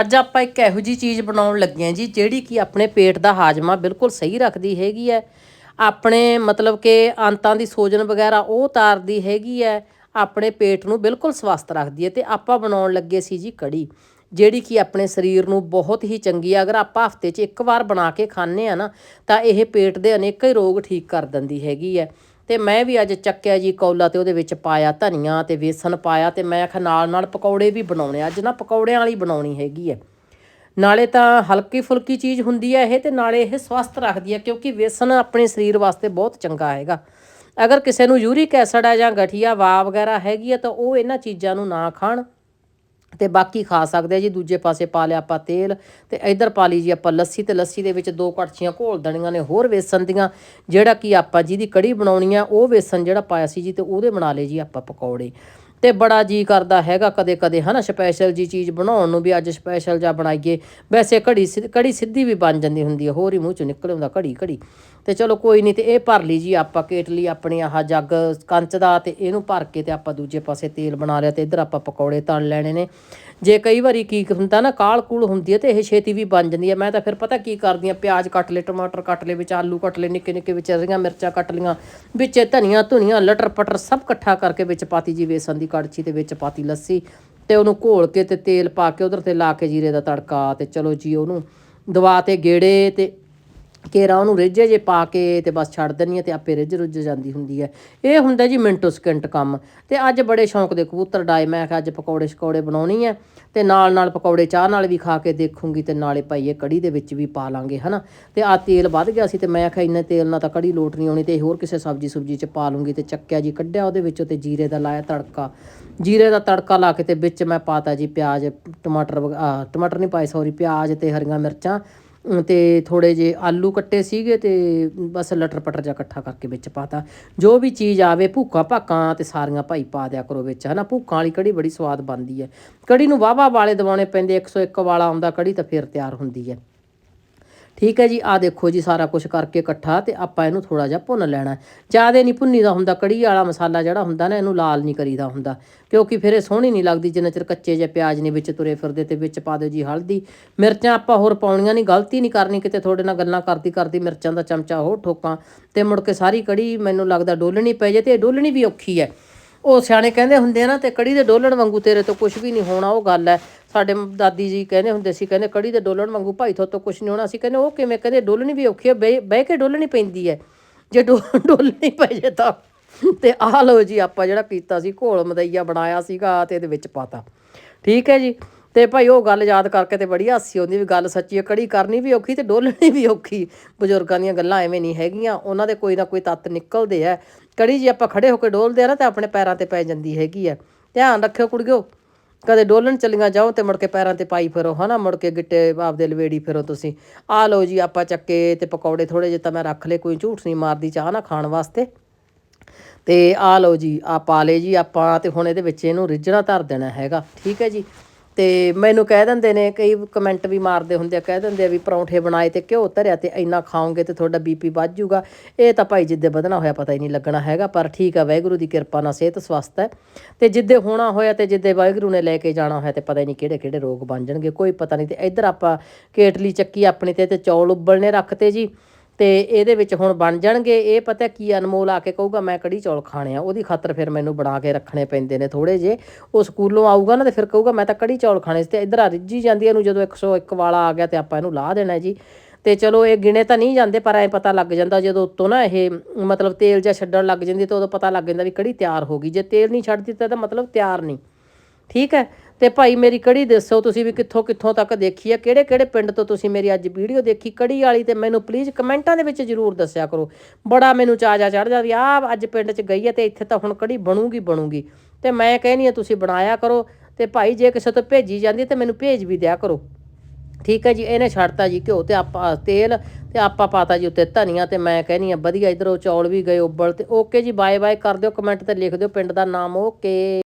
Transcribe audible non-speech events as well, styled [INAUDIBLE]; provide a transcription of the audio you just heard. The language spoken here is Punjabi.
ਅੱਜ ਆਪਾਂ ਇੱਕ ਇਹੋ ਜੀ ਚੀਜ਼ ਬਣਾਉਣ ਲੱਗੇ ਹਾਂ ਜੀ, ਜਿਹੜੀ ਕਿ ਆਪਣੇ ਪੇਟ ਦਾ ਹਾਜ਼ਮਾ ਬਿਲਕੁਲ ਸਹੀ ਰੱਖਦੀ ਹੈਗੀ ਹੈ। ਆਪਣੇ ਮਤਲਬ ਕਿ ਅੰਤਾਂ ਦੀ ਸੋਜਨ ਵਗੈਰਾ ਉਹ ਉਤਾਰਦੀ ਹੈਗੀ ਹੈ, ਆਪਣੇ ਪੇਟ ਨੂੰ ਬਿਲਕੁਲ ਸਵਸਥ ਰੱਖਦੀ ਹੈ ਤੇ ਆਪਾਂ ਬਣਾਉਣ ਲੱਗੇ ਸੀ ਜੀ ਕੜੀ, ਜਿਹੜੀ ਕਿ ਆਪਣੇ ਸਰੀਰ ਨੂੰ ਬਹੁਤ ਹੀ ਚੰਗੀ ਹੈ। ਅਗਰ ਆਪਾਂ ਹਫ਼ਤੇ 'ਚ ਇੱਕ ਵਾਰ ਬਣਾ ਕੇ ਖਾਂਦੇ ਆ ਨਾ, ਤਾਂ ਇਹ ਪੇਟ ਦੇ ਅਨੇਕਾਂ ਹੀ ਰੋਗ ਠੀਕ ਕਰ ਦਿੰਦੀ ਹੈਗੀ ਹੈ। ਤੇ ਮੈਂ ਵੀ ਅੱਜ ਚੱਕਿਆ ਜੀ ਕੌਲਾ ਤੇ ਉਹਦੇ ਵਿੱਚ ਪਾਇਆ ਧਨੀਆ ਤੇ ਵੇਸਣ ਪਾਇਆ ਤੇ ਮੈਂ ਆਖਿਆ ਨਾਲ ਨਾਲ ਪਕੌੜੇ ਵੀ ਬਣਾਉਣੇ ਅੱਜ ਨਾ ਪਕੌੜਿਆਂ ਵਾਲੀ ਬਣਾਉਣੀ ਹੈਗੀ ਹੈ ਨਾਲੇ ਤਾਂ ਹਲਕੀ ਫੁਲਕੀ ਚੀਜ਼ ਹੁੰਦੀ ਹੈ ਇਹ ਤੇ ਨਾਲੇ ਇਹ ਸਵਸਥ ਰੱਖਦੀ ਹੈ ਕਿਉਂਕਿ ਵੇਸਣ ਆਪਣੇ ਸਰੀਰ ਵਾਸਤੇ ਬਹੁਤ ਚੰਗਾ ਹੈਗਾ। ਅਗਰ ਕਿਸੇ ਨੂੰ ਯੂਰਿਕ ਐਸਿਡ ਹੈ ਜਾਂ ਗਠੀਆ ਵਾ ਵਗੈਰਾ ਹੈਗੀ ਹੈ ਤਾਂ ਉਹ ਇਹਨਾਂ ਚੀਜ਼ਾਂ ਨੂੰ ਨਾ ਖਾਣ। ਤੇ ਬਾਕੀ ਖਾ ਸਕਦੇ ਆ ਜੀ। ਦੂਜੇ ਪਾਸੇ ਪਾ ਲਿਆ ਆਪਾਂ ਤੇਲ ਤੇ ਇਧਰ ਪਾ ਲਈ ਜੀ ਆਪਾਂ ਲੱਸੀ ਤੇ ਲੱਸੀ ਦੇ ਵਿੱਚ ਦੋ ਕੜਛੀਆਂ ਘੋਲ ਦੇਣੀਆਂ ਨੇ, ਹੋਰ ਵੇਸਣ ਦੀਆਂ। ਜਿਹੜਾ ਕਿ ਆਪਾਂ ਜਿਹਦੀ ਕੜੀ ਬਣਾਉਣੀ ਆ, ਉਹ ਵੇਸਣ ਜਿਹੜਾ ਪਾਇਆ ਸੀ ਜੀ ਤੇ ਉਹਦੇ ਬਣਾ ਲਏ ਜੀ ਆਪਾਂ ਪਕੌੜੇ। ਤੇ ਬੜਾ ਜੀ ਕਰਦਾ ਹੈਗਾ ਕਦੇ ਕਦੇ, ਹਨਾ ਸਪੈਸ਼ਲ ਜੀ ਚੀਜ਼ ਬਣਾਉਣ ਨੂੰ ਵੀ ਅੱਜ ਸਪੈਸ਼ਲ ਜਾਂ ਬਣਾਈਏ। ਵੈਸੇ ਘੜੀ ਸਿ- ਕੜੀ ਸਿੱਧੀ ਵੀ ਬਣ ਜਾਂਦੀ ਹੁੰਦੀ ਹੈ ਹੋਰ ਹੀ ਮੂੰਹ ਚੋਂ ਨਿਕਲ ਆਉਂਦਾ ਘੜੀ ਕੜੀ ਤੇ ਚਲੋ ਕੋਈ ਨਹੀਂ, ਤੇ ਇਹ ਭਰ ਲਈ ਜੀ ਆਪਾਂ ਕੇਟਲੀ, ਆਪਣੀ ਆਹ ਜੱਗ ਕੰਚ ਦਾ ਤੇ ਇਹਨੂੰ ਭਰ ਕੇ ਤੇ ਆਪਾਂ ਦੂਜੇ ਪਾਸੇ ਤੇਲ ਬਣਾ ਲਿਆ ਤੇ ਇੱਧਰ ਆਪਾਂ ਪਕੌੜੇ ਤਲ ਲੈਣੇ ਨੇ। ਜੇ ਕਈ ਵਾਰੀ ਕੀ ਹੁੰਦਾ ਨਾ, ਕਾਲ ਕੂਲ ਹੁੰਦੀ ਹੈ ਤੇ ਇਹ ਛੇਤੀ ਵੀ ਬਣ ਜਾਂਦੀ ਹੈ। ਮੈਂ ਤਾਂ ਫਿਰ ਪਤਾ ਕੀ ਕਰਦੀ ਆ ਪਿਆਜ਼ ਕੱਟ ਲਏ, ਟਮਾਟਰ ਕੱਟ ਲਏ, ਵਿੱਚ ਆਲੂ ਕੱਟ ਲਏ, ਨਿੱਕੇ ਨਿੱਕੇ ਵਿੱਚ ਹਰੀਆਂ ਮਿਰਚਾਂ ਕੱਟ ਲੀਆਂ ਵਿੱਚ ਧਨੀਆ, ਧੁਨੀਆ, ਲਟਰ ਪਟਰ ਸਭ ਇਕੱਠਾ ਕਰਕੇ ਵਿੱਚ ਪਾਤੀ ਜੀ ਵੇਸਣ ਦੀ ਕੜਛੀ ਤੇ ਵਿੱਚ ਪਾਤੀ ਲੱਸੀ ਤੇ ਉਹਨੂੰ ਘੋਲ ਕੇ ਤੇ ਤੇਲ ਪਾ ਕੇ ਉਧਰ ਤੇ ਲਾ ਕੇ ਜੀਰੇ ਦਾ ਤੜਕਾ ਤੇ ਚਲੋ ਜੀ ਉਹਨੂੰ ਦਵਾ ਤੇ ਗੇੜੇ ਤੇ ਕੇਰਾ ਉਹਨੂੰ ਰਿੱਝੇ ਜੇ ਪਾ ਕੇ ਤੇ ਬਸ ਛੱਡ ਦਿੰਨੀ ਆ ਤੇ ਆਪੇ ਰਿੱਝ ਰੁੱਝ ਜਾਂਦੀ ਹੁੰਦੀ ਹੈ ਇਹ ਹੁੰਦਾ ਜੀ ਮਿੰਟੋ ਸਕਿੰਟ ਕੰਮ। ਤੇ ਅੱਜ ਬੜੇ ਸ਼ੌਂਕ ਦੇ ਕਬੂਤਰ ਡਾਏ। ਮੈਂ ਕਿਹਾ ਅੱਜ ਪਕੌੜੇ ਸ਼ਕੌੜੇ ਬਣਾਉਣੀ ਹੈ ਤੇ ਨਾਲ ਨਾਲ ਪਕੌੜੇ ਚਾਹ ਨਾਲ ਵੀ ਖਾ ਕੇ ਦੇਖੂੰਗੀ ਤੇ ਨਾਲੇ ਭਾਈ ਕੜੀ ਦੇ ਵਿੱਚ ਵੀ ਪਾ ਲਾਂਗੇ, ਹਨਾ। ਤੇ ਆ ਤੇਲ ਵੱਧ ਗਿਆ ਸੀ ਤੇ ਮੈਂ ਕਿਹਾ ਇੰਨੇ ਤੇਲ ਨਾਲ ਤਾਂ ਕੜੀ ਲੋਟ ਨਹੀਂ ਆਉਣੀ ਤੇ ਹੋਰ ਕਿਸੇ ਸਬਜੀ ਸੁਬਜੀ ਚ ਪਾ ਲੂੰਗੀ ਤੇ ਚੱਕਿਆ ਜੀ, ਕੱਢਿਆ ਉਹਦੇ ਵਿੱਚੋਂ ਤੇ ਜੀਰੇ ਦਾ ਲਾਇਆ ਤੜਕਾ। ਜੀਰੇ ਦਾ ਤੜਕਾ ਲਾ ਕੇ ਤੇ ਵਿੱਚ ਮੈਂ ਪਾਤਾ ਜੀ ਪਿਆਜ਼, ਟਮਾਟਰ ਵਗ- ਟਮਾਟਰ ਨਹੀਂ ਪਾਏ ਸੌਰੀ ਪਿਆਜ਼ ਤੇ ਹਰੀਆਂ ਮਿਰਚਾਂ ਤੇ ਥੋੜੇ ਜੇ ਆਲੂ ਕੱਟੇ ਸੀਗੇ ਤੇ ਬਸ ਲਟਰ ਪਟਰ ਜਿਹਾ ਇਕੱਠਾ ਕਰਕੇ ਵਿੱਚ ਪਾਤਾ। ਜੋ ਵੀ ਚੀਜ਼ ਆਵੇ ਭੁੱਕਾ ਭਾਕਾਂ ਤੇ ਸਾਰੀਆਂ ਭਾਈ ਪਾ ਦਿਆ ਕਰੋ ਵਿੱਚ, ਹਨਾ? ਭੁੱਕਾਂ ਵਾਲੀ ਕੜੀ ਬੜੀ ਸਵਾਦ ਬਣਦੀ ਹੈ। ਕੜੀ ਨੂੰ ਵਾਵਾ ਵਾਲੇ ਦਿਵਾਉਣੇ ਪੈਂਦੇ 101 ਵਾਲਾ ਆਉਂਦਾ ਕੜੀ ਤਾਂ ਫਿਰ ਤਿਆਰ ਹੁੰਦੀ ਹੈ। ਠੀਕ ਹੈ ਜੀ ਆ ਦੇਖੋ ਜੀ ਸਾਰਾ ਕੁਝ ਕਰਕੇ ਇਕੱਠਾ ਤੇ ਆਪਾਂ ਇਹਨੂੰ ਥੋੜਾ ਜਿਹਾ ਭੁੰਨ ਲੈਣਾ ਜਿਆਦੇ ਨਹੀਂ ਭੁੰਨੀਦਾ ਹੁੰਦਾ, ਕੜੀ ਵਾਲਾ ਮਸਾਲਾ ਜਿਹੜਾ ਹੁੰਦਾ ਨਾ, ਇਹਨੂੰ ਲਾਲ ਨਹੀਂ ਕਰੀਦਾ ਹੁੰਦਾ। ਕਿਉਂਕਿ ਫਿਰ ਇਹ ਸੋਹਣੀ ਨਹੀਂ ਲੱਗਦੀ, ਜਿੰਨਾ ਚਿਰ ਕੱਚੇ ਜਿਹੇ ਪਿਆਜ਼ ਨੇ ਵਿੱਚ ਤੁਰੇ ਫਿਰਦੇ ਤੇ ਵਿੱਚ ਪਾ ਦਿਓ ਜੀ ਹਲਦੀ। ਮਿਰਚਾਂ ਆਪਾਂ ਹੋਰ ਪਾਉਣੀਆਂ ਨਹੀਂ, ਗਲਤੀ ਨਹੀਂ ਕਰਨੀ ਕਿਤੇ ਤੁਹਾਡੇ ਨਾਲ ਗੱਲਾਂ ਕਰਦੀ ਕਰਦੀ ਮਿਰਚਾਂ ਦਾ ਚਮਚਾ ਹੋਰ ਠੋਕਾਂ ਤੇ ਮੁੜ ਕੇ ਸਾਰੀ ਕੜੀ ਮੈਨੂੰ ਲੱਗਦਾ ਡੋਲਣੀ ਪੈ ਜੇ ਤੇ ਇਹ ਡੋਲਣੀ ਵੀ ਔਖੀ ਹੈ। ਉਹ ਸਿਆਣੇ ਕਹਿੰਦੇ ਹੁੰਦੇ ਆ ਨਾ, ਤੇ ਕੜੀ ਦੇ ਡੋਲਣ ਵਾਂਗੂ ਤੇਰੇ ਤੋਂ ਕੁਝ ਵੀ ਨਹੀਂ ਹੋਣਾ, ਉਹ ਗੱਲ ਹੈ। ਸਾਡੇ ਦਾਦੀ ਜੀ ਕਹਿੰਦੇ ਹੁੰਦੇ ਸੀ, ਕਹਿੰਦੇ ਕੜੀ ਦੇ ਡੋਲਣ ਵਾਂਗੂ ਭਾਈ ਤੋਂ ਤੋਂ ਕੁਝ ਨਹੀਂ ਹੋਣਾ। ਸੀ ਕਹਿੰਦੇ, ਉਹ ਕਿਵੇਂ? ਕਹਿੰਦੇ, ਡੋਲਣੀ ਵੀ ਔਖੀ ਹੈ ਬਹਿ ਕੇ ਡੋਲਣੀ ਪੈਂਦੀ ਹੈ। ਜੇ [LAUGHS] ਡੋਲਣੀ ਪੈ ਜੇ ਤਾਂ। ਤੇ ਆਹ ਲਓ ਜੀ, ਆਪਾਂ ਜਿਹੜਾ ਕੀਤਾ ਸੀ, ਘੋਲ ਮਦਈਆ ਬਣਾਇਆ ਸੀਗਾ, ਤੇ ਇਹਦੇ ਵਿੱਚ ਪਾਤਾ। ਠੀਕ ਹੈ ਜੀ? ਤੇ ਭਾਈ, ਉਹ ਗੱਲ ਯਾਦ ਕਰਕੇ ਤੇ ਬੜੀ ਹਾਸੀ ਆਉਂਦੀ ਵੀ ਗੱਲ ਸੱਚੀ ਹੈ, ਕੜੀ ਕਰਨੀ ਵੀ ਔਖੀ ਤੇ ਡੋਲਣੀ ਵੀ ਔਖੀ। ਬਜ਼ੁਰਗਾਂ ਦੀਆਂ ਗੱਲਾਂ ਐਵੇਂ ਨਹੀਂ ਹੈਗੀਆਂ, ਉਹਨਾਂ ਦੇ ਕੋਈ ਨਾ ਕੋਈ ਤੱਤ ਨਿਕਲਦੇ ਆ। ਕੜੀ ਜੇ, ਆਪਾਂ ਖੜੇ ਹੋ ਕੇ ਡੋਲਦੇ ਆ ਨਾ, ਤੇ ਆਪਣੇ ਪੈਰਾਂ ਤੇ ਪੈ ਜਾਂਦੀ ਹੈਗੀ ਆ। ਧਿਆਨ ਰੱਖਿਓ ਕੁੜੀਓ। ਕਦੇ ਡੋਲਣ ਚਲੀਆਂ ਜਾਓ ਤੇ ਮੁੜ ਕੇ ਪੈਰਾਂ ਤੇ ਪਾਈ ਫਿਰੋ, ਹਨਾ? ਮੁੜ ਕੇ ਗਿੱਟੇ ਆਪਦੇ ਲਵੇੜੀ ਫਿਰੋ ਤੁਸੀਂ। ਆ ਲਓ ਜੀ, ਆਪਾਂ ਚੱਕੇ ਤੇ ਪਕੌੜੇ ਥੋੜੇ ਜਿਹੇ ਤਾਂ ਮੈਂ ਰੱਖ ਲਏ, ਕੋਈ ਝੂਠ ਨਹੀਂ ਮਾਰਦੀ ਚਾਹ ਨਾ ਖਾਣ ਵਾਸਤੇ। ਤੇ ਆ ਲਓ ਜੀ ਆ ਪਾ ਲਏ ਜੀ ਆਪਾਂ ਤੇ ਹੁਣ ਇਹਦੇ ਵਿੱਚ ਇਹਨੂੰ ਰਿੱਝਣਾ ਧਰ ਦੇਣਾ ਹੈਗਾ, ਠੀਕ ਹੈ ਜੀ? ਤੇ ਮੈਨੂੰ ਕਹਿ ਦਿੰਦੇ ਨੇ, ਕਈ ਕਮੈਂਟ ਵੀ ਮਾਰਦੇ ਹੁੰਦੇ ਆ, ਕਹਿ ਦਿੰਦੇ ਆ ਵੀ ਪਰੌਂਠੇ ਬਣਾਏ ਤੇ ਘਿਓ ਧਰਿਆ ਤੇ ਇੰਨਾ ਖਾਓਗੇ ਤੇ ਤੁਹਾਡਾ ਬੀਪੀ ਵੱਧ ਜਾਊਗਾ। ਇਹ ਤਾਂ ਭਾਈ ਜਿੱਦੇ ਵਧਣਾ ਹੋਇਆ ਪਤਾ ਹੀ ਨਹੀਂ ਲੱਗਣਾ ਹੈਗਾ, ਪਰ ਠੀਕ ਆ, ਵਾਹਿਗੁਰੂ ਦੀ ਕਿਰਪਾ ਨਾਲ ਸਿਹਤ ਸਵਸਥ ਹੈ। ਤੇ ਜਿੱਦੇ ਹੋਣਾ ਹੋਇਆ ਤੇ ਜਿੱਦੇ ਵਾਹਿਗੁਰੂ ਨੇ ਲੈ ਕੇ ਜਾਣਾ ਹੋਇਆ ਤੇ ਪਤਾ ਹੀ ਨਹੀਂ ਕਿਹੜੇ ਕਿਹੜੇ ਰੋਗ ਬਣ ਜਾਣਗੇ, ਕੋਈ ਪਤਾ ਨਹੀਂ ਤੇ ਇੱਧਰ ਆਪਾਂ ਕੇਟਲੀ ਚੱਕੀ ਆਪਣੀ ਤੇ ਤੇ ਚੌਲ ਉਬਲਣੇ ਰੱਖਤੇ ਜੀ। ਤੇ ਇਹਦੇ ਵਿੱਚ ਹੁਣ ਬਣ ਜਾਣਗੇ। ਇਹ ਪਤਾ ਕੀ ਅਨਮੋਲ ਆ ਕੇ ਕਹੂਗਾ, ਮੈਂ ਕੜੀ ਚੌਲ ਖਾਣੇ ਆ। ਉਹਦੀ ਖਾਤਰ ਫਿਰ ਮੈਨੂੰ ਬਣਾ ਕੇ ਰੱਖਣੇ ਪੈਂਦੇ ਨੇ ਥੋੜੇ ਜੇ ਉਹ ਸਕੂਲੋਂ ਆਊਗਾ ਨਾ ਤੇ ਫਿਰ ਕਹੂਗਾ, ਮੈਂ ਤਾਂ ਕੜੀ ਚੌਲ ਖਾਣੇ ਸੀ। ਤੇ ਇੱਧਰ ਆ ਰਿੱਝੀ ਜਾਂਦੀ ਇਹਨੂੰ ਜਦੋਂ 101 ਵਾਲਾ ਆ ਗਿਆ ਤੇ ਆਪਾਂ ਇਹਨੂੰ ਲਾ ਦੇਣਾ ਜੀ। ਤੇ ਚਲੋ ਇਹ ਗਿਣੇ ਤਾਂ ਨਹੀਂ ਜਾਂਦੇ, ਪਰ ਐ ਪਤਾ ਲੱਗ ਜਾਂਦਾ ਜਦੋਂ ਉੱਤੋਂ ਨਾ ਇਹ ਮਤਲਬ ਤੇਲ ਜਾਂ ਛੱਡਣ ਲੱਗ ਜਾਂਦੀ ਤਾਂ ਉਦੋਂ ਪਤਾ ਲੱਗ ਜਾਂਦਾ ਵੀ ਕੜੀ ਤਿਆਰ ਹੋ ਗਈ। ਜੇ ਤੇਲ ਨਹੀਂ ਛੱਡ ਦਿੱਤਾ ਤਾਂ ਮਤਲਬ ਤਿਆਰ ਨਹੀਂ। ਠੀਕ ਹੈ? ਤੇ ਭਾਈ ਮੇਰੀ ਕੜੀ ਦੱਸੋ, ਤੁਸੀਂ ਵੀ ਕਿੱਥੋਂ ਕਿੱਥੋਂ ਤੱਕ ਦੇਖੀ ਹੈ ਕਿਹੜੇ ਕਿਹੜੇ ਪਿੰਡ ਤੋਂ ਤੁਸੀਂ ਮੇਰੀ ਅੱਜ ਵੀਡੀਓ ਦੇਖੀ? ਕੜੀ ਵਾਲੀ ਤੇ ਮੈਨੂੰ ਪਲੀਜ਼ ਕਮੈਂਟਾਂ ਦੇ ਵਿੱਚ ਜਰੂਰ ਦੱਸਿਆ ਕਰੋ। ਬੜਾ ਮੈਨੂੰ ਚਾਜਾ ਚੜ ਜਾਂਦੀ ਆ ਅੱਜ ਪਿੰਡ 'ਚ ਗਈ ਹੈ ਤੇ ਇੱਥੇ ਤਾਂ ਹੁਣ ਕੜੀ ਬਣੂਗੀ ਬਣੂਗੀ। ਤੇ ਮੈਂ ਕਹਿੰਨੀ ਆ, ਤੁਸੀਂ ਬਣਾਇਆ ਕਰੋ ਤੇ ਭਾਈ ਜੇ ਕਿਸੇ ਤੋਂ ਭੇਜੀ ਜਾਂਦੀ ਹੈ ਤੇ ਮੈਨੂੰ ਭੇਜ ਵੀ ਦਿਆ ਕਰੋ। ਠੀਕ ਹੈ ਜੀ, ਇਹਨੇ ਛੱਡਤਾ ਜੀ ਘਿਓ ਤੇ ਆਪਾਂ, ਤੇਲ ਤੇ ਆਪਾਂ ਪਾਤਾ ਜੀ ਉੱਤੇ ਧਨੀਆ ਤੇ ਮੈਂ ਕਹਿੰਨੀ ਆ, ਵਧੀਆ ਇਧਰੋਂ ਚੌਲ ਵੀ ਗਏ ਉਬਲ ਤੇ ਓਕੇ ਜੀ ਬਾਏ ਬਾਏ ਕਰ ਦਿਓ ਕਮੈਂਟ ਤੇ ਲਿਖ ਦਿਓ ਪਿੰਡ ਦਾ ਨਾਮ ਓਕੇ